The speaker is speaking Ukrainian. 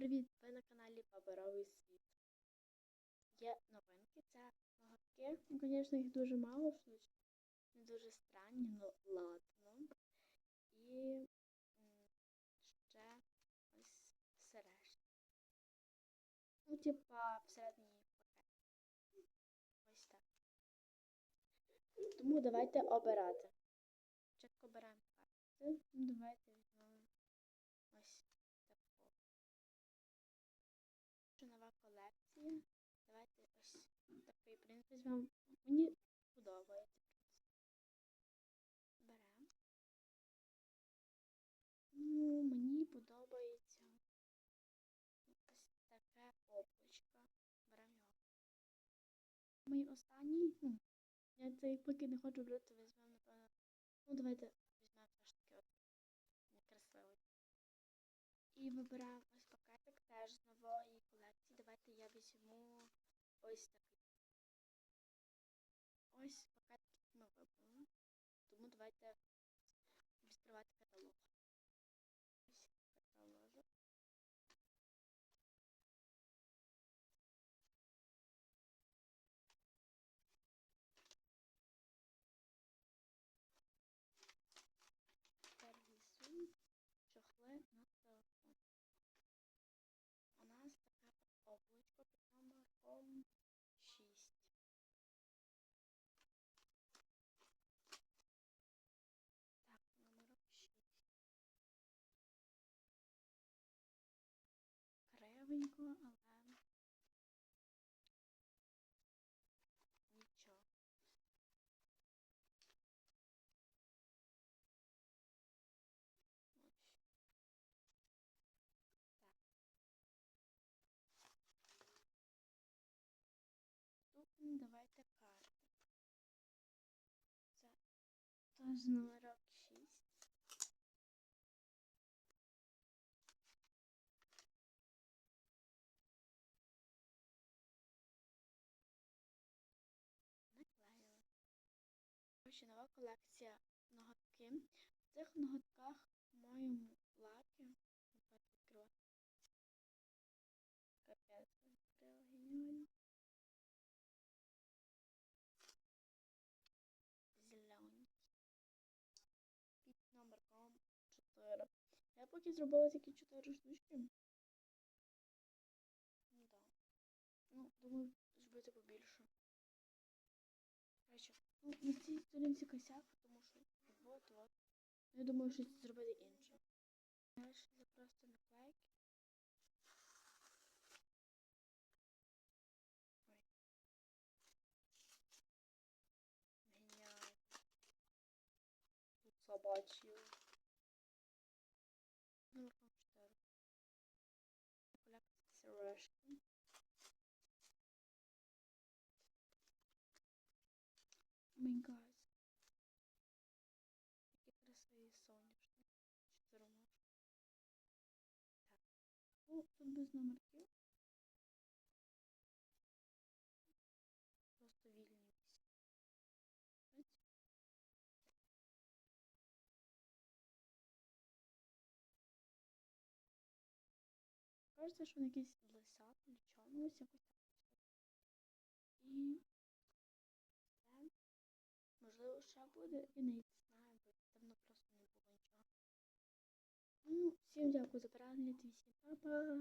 привіт! Ви на каналі Паперовий світ. Є новинки, це ноготки. Ну, звісно, їх дуже мало, щось не дуже странні, ну ладно. І ще ось сережки. Ну, типа, всередині пакет. Ось так. Тому давайте обирати. Спочатку беремо карти. Ну, давайте нова. Давайте ось такий принт візьмемо. Мені подобається. Беремо. Ну, мені подобається ось таке облачко. Беремо його. Мій останній, ну, я цей поки не хочу брати, візьмемо, напевно. Ну, давайте візьмемо все ж таки от некрасивий. І вибираємо ось пакетик теж з нової колекції. Давайте я візьму ось такий. Ось пакетик ми вибрали. Тому давайте відкривати каталог. Ось каталог. Перший сум, чохли на телефон. У нас таке от облачко номером 6. Так, номер 6. Кривенько, але давайте карти. Це теж номерок 6. Наклеїли. Ще нова колекція ноготки. В цих ноготках по-моєму лаки. Поки зробила тільки 4 штучки. Ну да. Ну, думаю, зробити побільше. Короче, ну, на цій сторінці косяк, тому що вот, вот. Я думаю, що зробити інше. Далі це просто наклейки. Геніально. Тут собачі. Номерком 4. Колекція сережки. Май гайс. Які красиві соняшні. Чотиримошки. Так. Ну, тут без номерків. Просто Кажеться, що вони якісь лиса, чомусь якось так. І це, Можливо, ще буде, і не знаю, бо давно просто не було нічого. Ну, всім дякую за перегляд всім па-па!